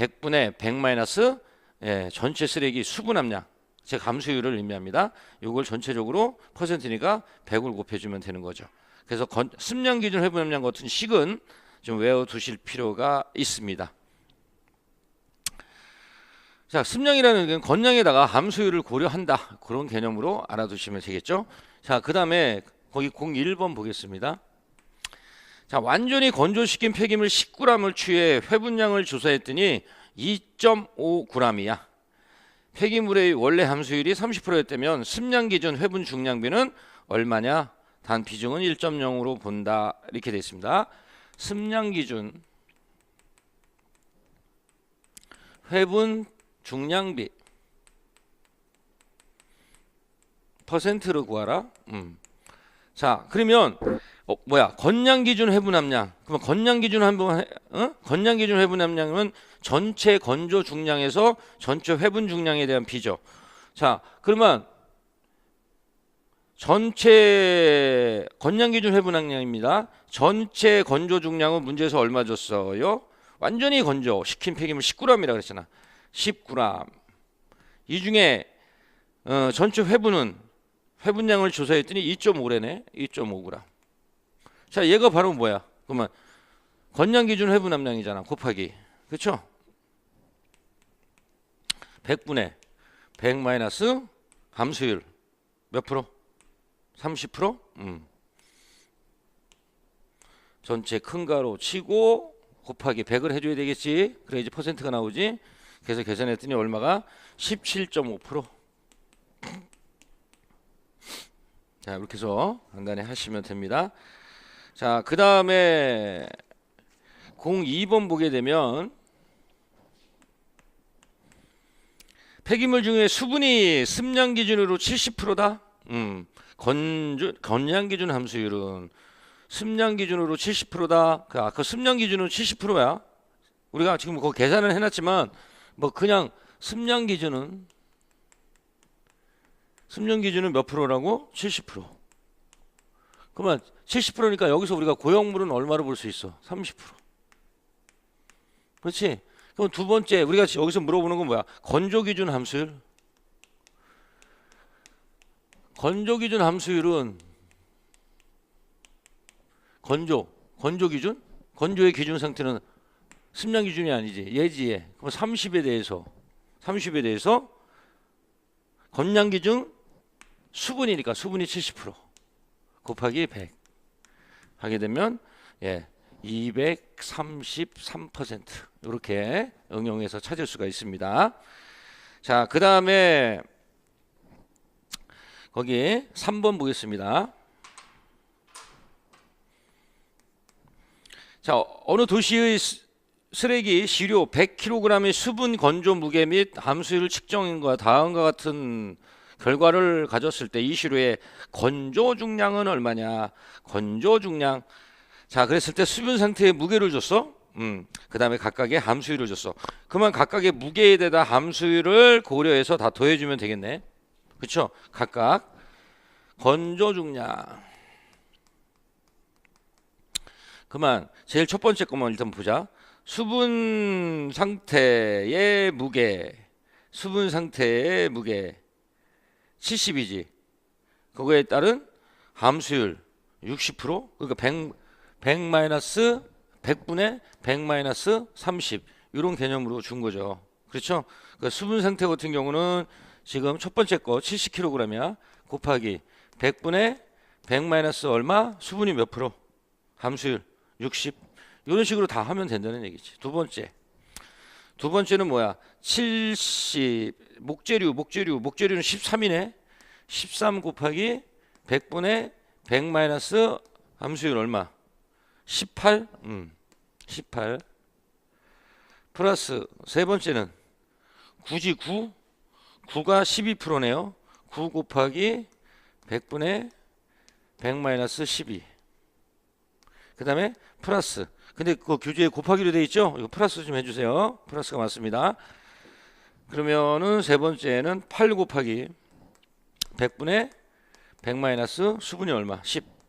100분의 100 마이너스 예, 전체 쓰레기 수분 함량 제 감수율을 의미합니다. 이걸 전체적으로 퍼센트니까 100을 곱해주면 되는 거죠. 그래서 건, 습량 기준 회분 함량 같은 식은 좀 외워두실 필요가 있습니다. 자, 습량이라는 건 건량에다가 함수율을 고려한다. 그런 개념으로 알아두시면 되겠죠. 자, 그 다음에 거기 01번 보겠습니다. 자, 완전히 건조시킨 폐기물 10g을 취해 회분량을 조사했더니 2.5g이야. 폐기물의 원래 함수율이 30%였다면 습량 기준 회분 중량비는 얼마냐? 단 비중은 1.0으로 본다. 이렇게 되어 있습니다. 습량 기준 회분 중량비 퍼센트로 구하라. 음. 자, 그러면 어, 뭐야? 건량 기준 회분 함량. 그러면 건량 기준 한번 어? 건량 기준 회분 함량은 전체 건조 중량에서 전체 회분 중량에 대한 비죠. 자, 그러면 전체 건량 기준 회분 함량입니다. 전체 건조 중량은 문제에서 얼마 줬어요? 완전히 건조 시킨 폐기물 10g이라 그랬잖아. 10g. 이 중에 어, 전체 회분은 회분량을 조사했더니 2.5래네. 2.5g. 자, 얘가 바로 뭐야? 그러면 건량 기준 회분 함량이잖아. 곱하기. 그렇죠? 100분의 100 마이너스 함수율 몇 프로? 30%? 음. 전체 큰 가로 치고 곱하기 100을 해줘야 되겠지. 그래 이제 퍼센트가 나오지. 그래서 계산했더니 얼마가 17.5%. 자 이렇게 해서 간단히 하시면 됩니다. 자 그 다음에 02번 보게 되면 폐기물 중에 수분이 습량 기준으로 70%다. 음, 건조, 건량 기준 함수율은 습량 기준으로 70%다. 그 아까 습량 기준은 70%야. 우리가 지금 그 계산을 해놨지만 뭐 그냥 습량 기준은 습량 기준은 몇 프로라고? 70%. 그러면 70%니까 여기서 우리가 고형물은 얼마로 볼 수 있어? 30%. 그렇지? 그럼 두 번째 우리가 여기서 물어보는 건 뭐야? 건조 기준 함수율. 건조 기준 함수율은 건조 건조 기준? 건조의 기준 상태는 습량 기준이 아니지. 예지 예. 그럼 30에 대해서 30에 대해서 건량 기준 수분이니까 수분이 70% 곱하기 100 하게 되면 예. 233% 이렇게 응용해서 찾을 수가 있습니다. 자, 그 다음에 거기 3번 보겠습니다. 자, 어느 도시의 스- 쓰레기 시료 100kg의 수분 건조 무게 및 함수율 측정인과 다음과 같은 결과를 가졌을 때 이 시료의 건조 중량은 얼마냐? 건조 중량 자, 그랬을 때 수분 상태의 무게를 줬어. 음, 그 다음에 각각의 함수율을 줬어. 그러면 각각의 무게에 대다 함수율을 고려해서 다 더해주면 되겠네. 그쵸? 각각. 건조 중량. 그만, 제일 첫 번째 것만 일단 보자. 수분 상태의 무게. 수분 상태의 무게. 70이지. 그거에 따른 함수율 60%? 그러니까 100, 100 마이너스 100분의 100 마이너스 30 이런 개념으로 준 거죠. 그렇죠? 그 수분 상태 같은 경우는 지금 첫 번째 거 70kg이야. 곱하기 100분의 100 마이너스 얼마? 수분이 몇 프로? 함수율 60 이런 식으로 다 하면 된다는 얘기지. 두 번째. 두 번째는 뭐야? 70 목재류 목재류 목재류는 13이네. 13 곱하기 100분의 100 마이너스 함수율 얼마? 18? 음. 18. 플러스 세 번째는 9지 9. 9가 12%네요. 9 곱하기 100분의 100 마이너스 12. 그 다음에 플러스. 근데 그 교재에 곱하기로 돼 있죠? 이거 플러스 좀 해주세요. 플러스가 맞습니다. 그러면은 세 번째는 8 곱하기 100분의 100 마이너스 수분이 얼마? 10.